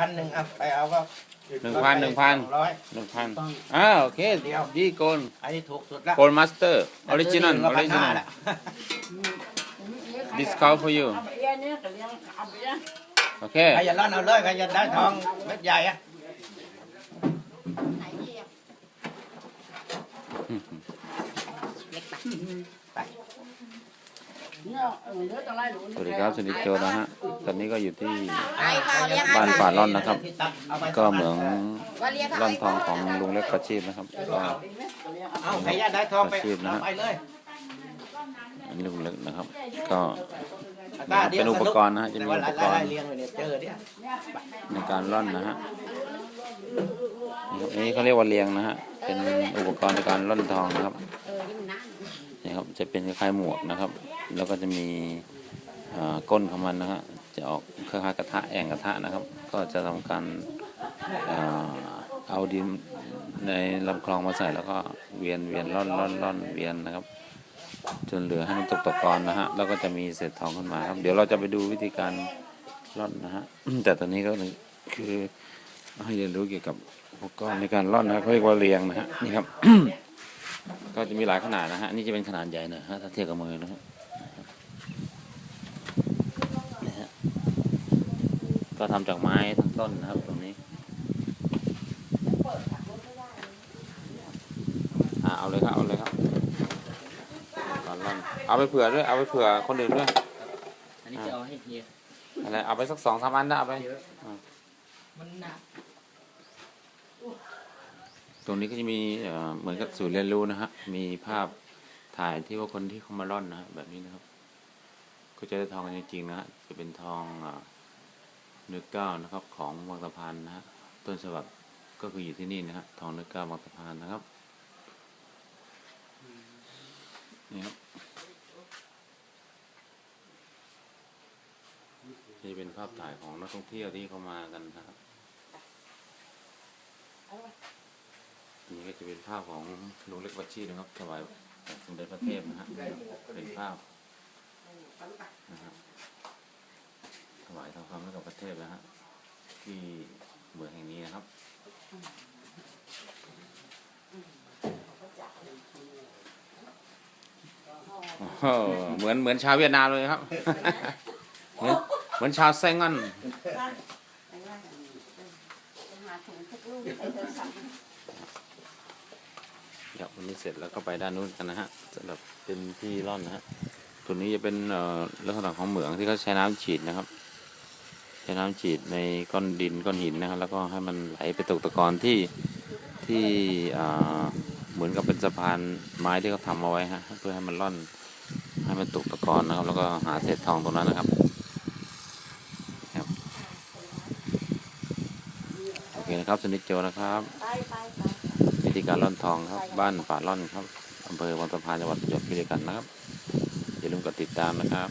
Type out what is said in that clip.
พันหนึ่งเอาไปเอาก็หนึ่งพันหนึ่งพันสองร้อยหนึ่งพันอ้าวโอเคเดียวดีโกนอันนี้ถูกสุดละโกนมาสเตอร์ออริจินอลออริจินอลละ discount for you เอาไปเอี้ยเนี่ยก็เลี้ยงเอาไปเอี้ยโอเคใครจะร่อนเอาเลยใครจะได้ทองเม็ดใหญ่อะไหนดีอะไป สวัสดีครับสวัสดีโจนะฮะตอนนี้ก็อยู่ที่บ้านป่าร่อนนะครับ ก็เหมืองร่อนทองของลุงเล็กประชีพนะครับก็เอาใครจะได้ทองไปชีพนะฮะเอาไปเลยอันนี้ลุงเล็กนะครับ ก็เป็นอุปกรณ์นะฮะจะมีอุปกรณ์ในการร่อนนะฮะนี่เขาเรียกว่าเลียงนะฮะ เป็นอุปกรณ์ในการร่อนทองนะครับนี่ครับจะเป็นคล้ายหมวกนะครับ แล้วก็จะมีก้นของมันนะฮะจะออกคล้ายๆกระทะแอ่งกระทะนะครับ ก็จะทำการเอาดินในลำคลองมาใส่แล้วก็เวียนเวียนร่อนร่อนร่อนเวียนนะครับ จนเหลือให้มันตกตะกอนนะฮะแล้วก็จะมีเศษทองขึ้นมาครับ เดี๋ยวเราจะไปดูวิธีการร่อนนะฮะแต่ตอนนี้ก็คือให้เรียนรู้เกี่ยวกับ อุปกรณ์ในการร่อนนะครับเขาเรียกว่าเรียงนะฮะนี่ครับ ก็จะมีหลายขนาดนะฮะนี่จะเป็นขนาดใหญ่หน่อยฮะถ้าเทียบกับมือนะฮะนี่ฮะก็ทำจากไม้ทั้งต้นนะครับ ตรงนี้อ่าเอาเลยครับเอาเลยครับก่อนร่อนเอาไปเผื่อด้วยเอาไปเผื่อคนอื่นด้วยอันนี้จะเอาให้เฮียอะไรเอาไปสักสองสามอันนะเอาไปมันหนัก ตรงนี้ก็จะมีเหมือนกับศูนย์เรียนรู้นะฮะมีภาพถ่ายที่ว่าคนที่เขามาร่อนนะฮะแบบนี้นะครับ ก็จะได้ทองกันจริงๆนะฮะจะเป็นทองเนื้อเก้านะครับของวังตะพานนะฮะต้นฉบับก็คืออยู่ที่นี่นะฮะทองเนื้อเก้าวังตะพานนะครับนี่ครับนี่เป็นภาพถ่ายของนักท่องเที่ยวที่เขามากันนะครับ นนี้ก็จะเป็นภาพของลุงเล็กวัดชีนะครับถวายสมเด็จพระเทพนะฮะเป็นภาพนะครับถวายทองคำให้กับพระเทพนะฮะที่เมืองแห่งนี้นะครับเหมือนเหมือนชาวเวียดนามเลยครับ เหมือนเหมือนชาวไซงอน หาถุงทุกลูกให้เธอสั่ง ครับ วันนี้เสร็จแล้วก็ไปด้านนู้นกันนะฮะสำหรับเป็นที่ร่อนนะฮะตัวนี้จะเป็นเอ่อลักษณะของเหมืองที่เขาใช้น้ำฉีดนะครับ ใช้น้ำฉีดในก้อนดินก้อนหินนะครับ แล้วก็ให้มันไหลไปตกตะกอนที่ที่อ่าเหมือนกับเป็นสะพานไม้ที่เขาทำเอาไว้ฮะเพื่อให้มันร่อนให้มันตกตะกอนนะครับ แล้วก็หาเศษทองตรงนั้นนะครับครับโอเคนะครับสนิทโจนะครับไปไป วิธีการร่อนทองครับบ้านป่าร่อนครับอำเภอวังสะพานจังหวัดประจวบคีรีขันธ์นะครับอย่าลืมกดติดตามนะครับ